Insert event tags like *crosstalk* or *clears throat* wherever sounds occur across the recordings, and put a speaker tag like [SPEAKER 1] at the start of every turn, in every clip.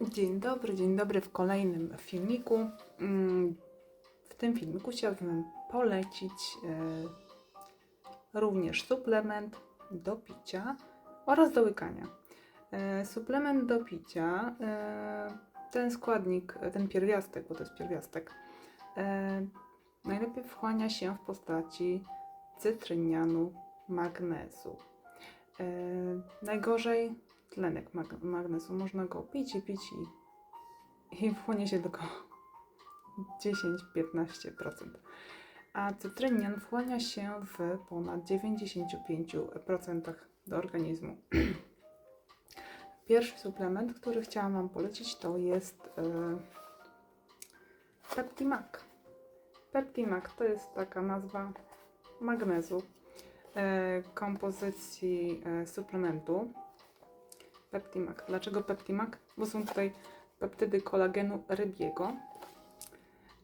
[SPEAKER 1] Dzień dobry, dzień dobry w kolejnym filmiku. Mm, W tym filmiku chciałabym polecić e, również suplement do picia oraz do łykania. E, Suplement do picia, e, ten składnik, ten pierwiastek, bo to jest pierwiastek, najlepiej wchłania się w postaci cytrynianu magnezu. Najgorzej tlenek mag- magnezu. Można go pić i pić i, i wchłonie się tylko 10-15%. A cytrynian wchłania się w ponad 95% do organizmu. Pierwszy suplement, który chciałam Wam polecić, to jest e, Peptimac. Peptimac to jest taka nazwa magnezu, e, kompozycji e, suplementu. Peptimac. Dlaczego Peptimac? Bo są tutaj peptydy kolagenu rybiego.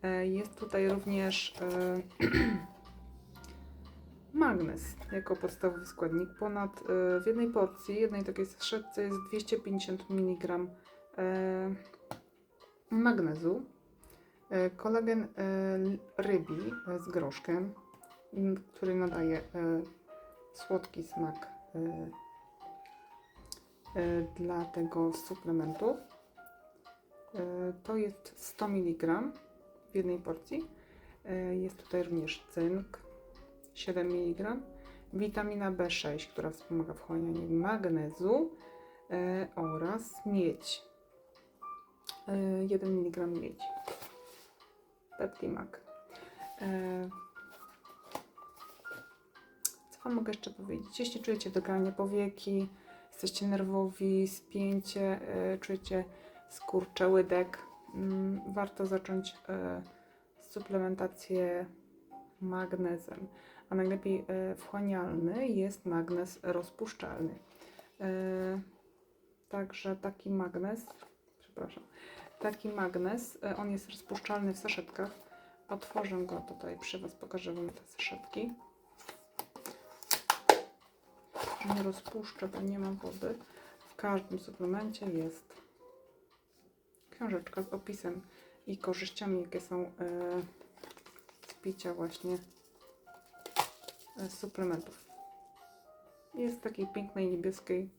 [SPEAKER 1] E, Jest tutaj również e, *clears throat* magnez jako podstawowy składnik. Ponad e, w jednej porcji, jednej takiej saszetce jest 250 mg magnezu. Kolagen rybi z groszkiem, który nadaje słodki smak dla tego suplementu. E, To jest 100 mg w jednej porcji. E, Jest tutaj również cynk 7 mg, witamina B6, która wspomaga wchłanianie magnezu e, oraz miedź. E, 1 mg miedzi. Peptimac. E, Co Wam mogę jeszcze powiedzieć? Jeśli czujecie dogalanie powieki, jesteście nerwowi, spięcie, e, czujecie skurcze łydek, mm, warto zacząć e, suplementację magnezem. A najlepiej e, wchłanialny jest magnez rozpuszczalny. Także taki magnez, przepraszam, taki magnez, on jest rozpuszczalny w saszetkach. Otworzę go tutaj przy Was, pokażę Wam te saszetki. Nie rozpuszczę, bo nie ma wody. W każdym suplemencie jest książeczka z opisem i korzyściami, jakie są e, z picia właśnie e, suplementów. Jest w takiej pięknej niebieskiej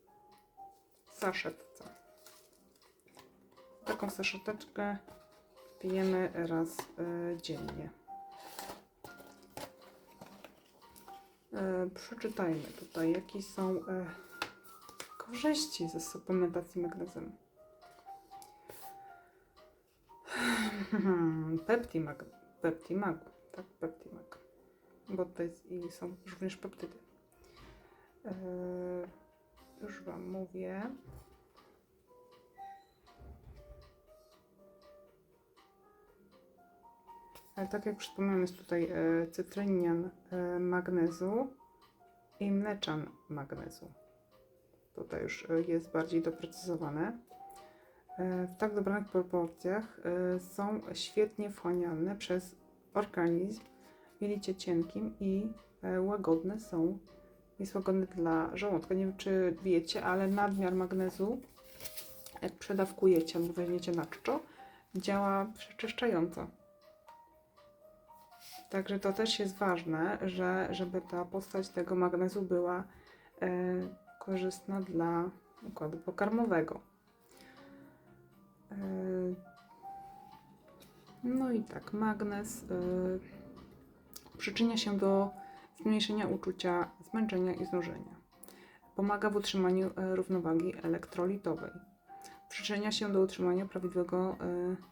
[SPEAKER 1] saszetce. Taką saszeteczkę pijemy raz e, dziennie. Przeczytajmy tutaj, jakie są e, korzyści ze suplementacji magnezem. *laughs* Peptimac, Peptimac, tak, Peptimac, bo to jest i są również peptydy. E, już Wam mówię. Tak jak wspomniałem, jest tutaj e, cytrynian e, magnezu i mleczan magnezu. Tutaj już e, jest bardziej doprecyzowane. W tak dobranych proporcjach są świetnie wchłanialne przez organizm w jelicie cienkim i łagodne są. Jest łagodne dla żołądka. Nie wiem, czy wiecie, ale nadmiar magnezu, jak przedawkujecie albo weźmiecie na czczo, działa przeczyszczająco. Także to też jest ważne, że, żeby ta postać tego magnezu była e, korzystna dla układu pokarmowego. E, no i tak, magnez e, przyczynia się do zmniejszenia uczucia zmęczenia i znużenia. Pomaga w utrzymaniu równowagi elektrolitowej. Przyczynia się do utrzymania prawidłowego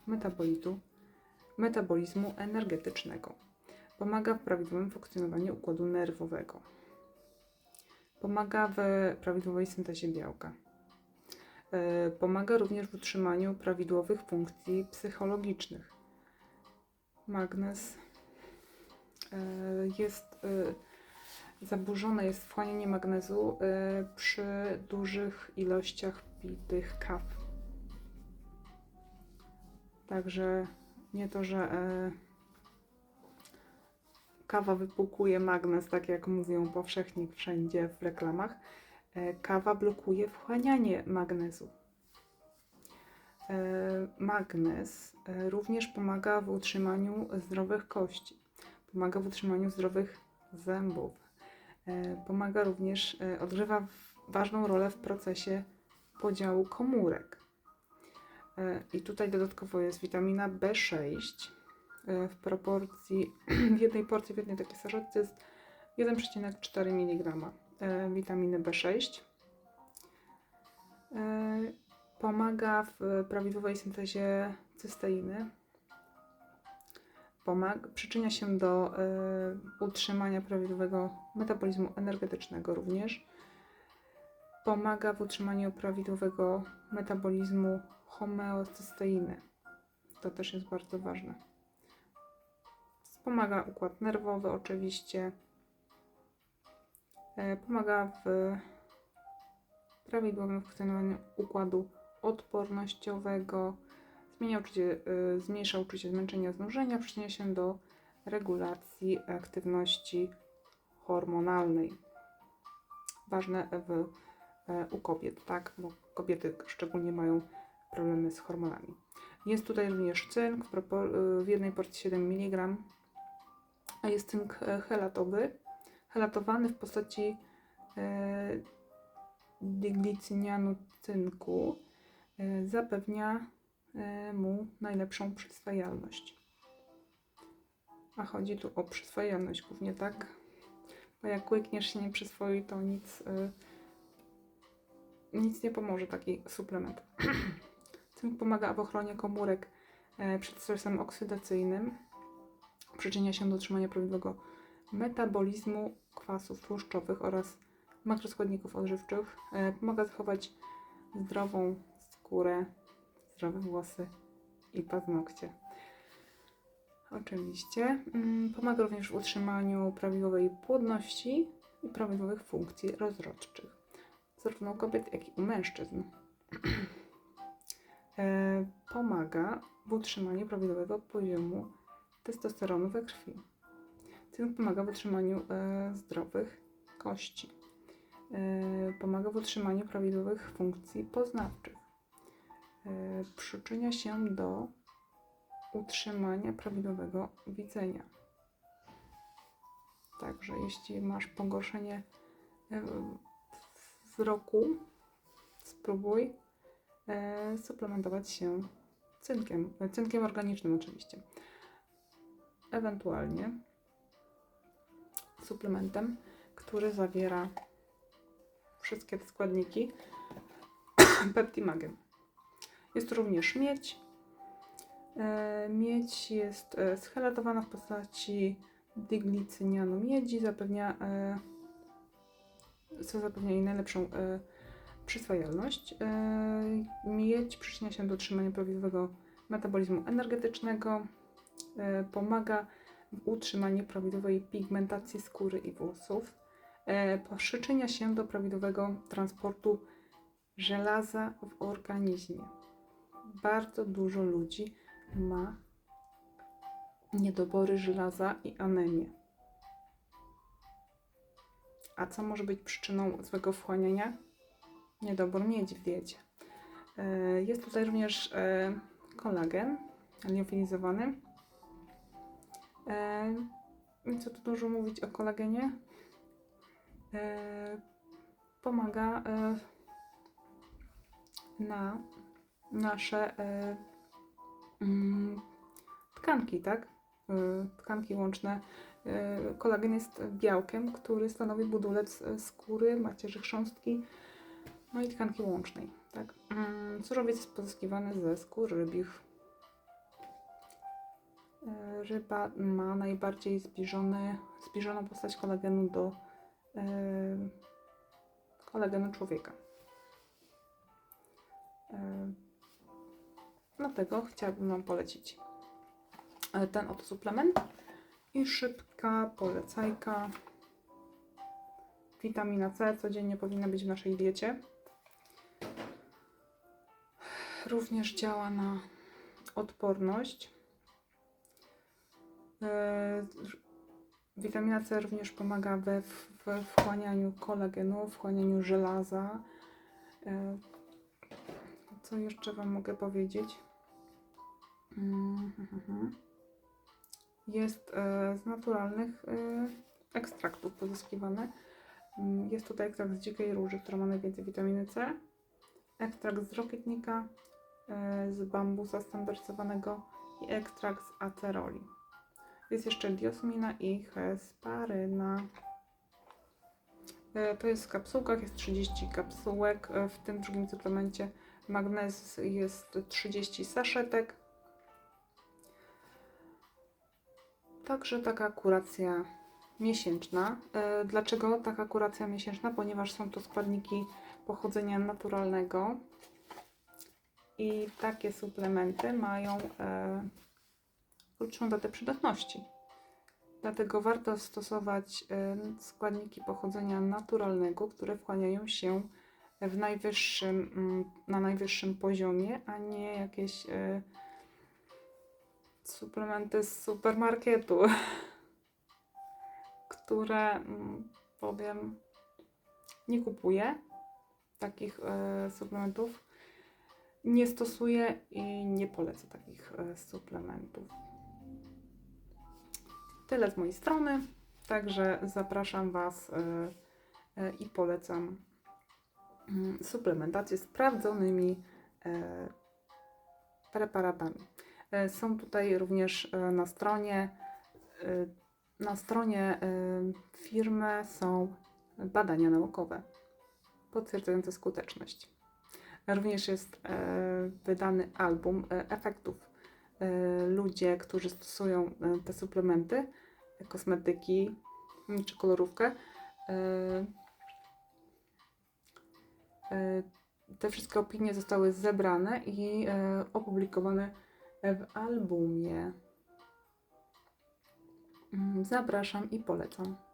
[SPEAKER 1] metabolitu, metabolizmu energetycznego. Pomaga w prawidłowym funkcjonowaniu układu nerwowego. Pomaga w prawidłowej syntezie białka. E, Pomaga również w utrzymaniu prawidłowych funkcji psychologicznych. Magnez e, jest e, zaburzone jest wchłanianie magnezu przy dużych ilościach pitych kaw. Także nie to, że kawa wypłukuje magnez, tak jak mówią powszechnie wszędzie w reklamach. E, Kawa blokuje wchłanianie magnezu. Magnez e, również pomaga w utrzymaniu zdrowych kości, pomaga w utrzymaniu zdrowych zębów, e, pomaga również, e, odgrywa ważną rolę w procesie podziału komórek. E, I tutaj dodatkowo jest witamina B6 e, w proporcji, *clears throat* w jednej porcji, w jednej takiej sarzetce jest 1,4 mg e, witaminy B6. E, Pomaga w prawidłowej syntezie cysteiny. Pomag- przyczynia się do e, utrzymania prawidłowego metabolizmu energetycznego również. Pomaga w utrzymaniu prawidłowego metabolizmu homeocysteiny. To też jest bardzo ważne. Wspomaga układ nerwowy oczywiście. E, Pomaga w prawidłowym funkcjonowaniu układu odpornościowego, zmienia uczucie, y, zmniejsza uczucie zmęczenia, znużenia, przyczynia się do regulacji aktywności hormonalnej. Ważne w, e, u kobiet, tak? Bo kobiety szczególnie mają problemy z hormonami. Jest tutaj również cynk w, w jednej porcji 7 mg, a jest cynk e, helatowy, helatowany w postaci e, diglicinianu cynku e, zapewnia e, mu najlepszą przyswajalność. A chodzi tu o przyswajalność głównie, tak? Bo jak łykniesz się nie przyswoi, to nic, e, nic nie pomoże taki suplement. *clears throat* Cynk pomaga w ochronie komórek e, przed stresem oksydacyjnym. Przyczynia się do utrzymania prawidłowego metabolizmu kwasów tłuszczowych oraz makroskładników odżywczych. E, Pomaga zachować zdrową skórę, zdrowe włosy i paznokcie. Oczywiście. Mm, Pomaga również w utrzymaniu prawidłowej płodności i prawidłowych funkcji rozrodczych, zarówno u kobiet, jak i u mężczyzn. E, Pomaga w utrzymaniu prawidłowego poziomu testosteronu we krwi. Cynk pomaga w utrzymaniu e, zdrowych kości. E, Pomaga w utrzymaniu prawidłowych funkcji poznawczych. E, Przyczynia się do utrzymania prawidłowego widzenia. Także jeśli masz pogorszenie wzroku, spróbuj suplementować się cynkiem, cynkiem organicznym oczywiście. Ewentualnie suplementem, który zawiera wszystkie te składniki *coughs* Peptimagem. Jest również miedź. E, Miedź jest e, schelatowana w postaci diglicynianu miedzi, zapewnia, e, co zapewnia jej najlepszą przyswajalność. Miedź przyczynia się do utrzymania prawidłowego metabolizmu energetycznego, pomaga w utrzymaniu prawidłowej pigmentacji skóry i włosów, e, przyczynia się do prawidłowego transportu żelaza w organizmie. Bardzo dużo ludzi ma niedobory żelaza i anemię. A co może być przyczyną złego wchłaniania? Niedobór miedzi w diecie. E, Jest tutaj również e, kolagen liofilizowany. E, i Co tu dużo mówić o kolagenie? Pomaga na nasze mm, tkanki, tak? E, Tkanki łączne. E, Kolagen jest białkiem, który stanowi budulec e, skóry, macierzy chrząstki, no i tkanki łącznej, tak? Mm, Surowiec jest pozyskiwany ze skór rybich. E, Ryba ma najbardziej zbliżoną postać kolagenu do e, kolagenu człowieka. E, Dlatego chciałabym Wam polecić ten oto suplement i szybka polecajka. Witamina C codziennie powinna być w naszej diecie. Również działa na odporność. E, Witamina C również pomaga we wchłanianiu kolagenu, wchłanianiu żelaza. E, Co jeszcze Wam mogę powiedzieć? Mm, mhm. Jest e, z naturalnych ekstraktów pozyskiwane. Mm, Jest tutaj ekstrakt z dzikiej róży, która ma najwięcej witaminy C. Ekstrakt z rokietnika, z bambusa standaryzowanego i ekstrakt z aceroli. Jest jeszcze diosmina i hesparyna. E, To jest w kapsułkach, jest 30 kapsułek. E, W tym drugim suplemencie magnez jest 30 saszetek. Także taka kuracja miesięczna. E, Dlaczego taka kuracja miesięczna? Ponieważ są to składniki pochodzenia naturalnego i takie suplementy mają krótszą datę przydatności. Dlatego warto stosować składniki pochodzenia naturalnego, które wchłaniają się w najwyższym, mm, na najwyższym poziomie, a nie jakieś e, suplementy z supermarketu, *laughs* które mm, powiem nie kupuję takich e, suplementów. Nie stosuję i nie polecę takich e, suplementów. Tyle z mojej strony. Także zapraszam Was e, e, i polecam mm, suplementację sprawdzonymi e, preparatami. Są tutaj również na stronie na stronie firmy są badania naukowe potwierdzające skuteczność. Również jest wydany album efektów. E, Ludzie, którzy stosują e, te suplementy, kosmetyki mm, czy kolorówkę, e, te wszystkie opinie zostały zebrane i opublikowane w albumie. Mm, Zapraszam i polecam.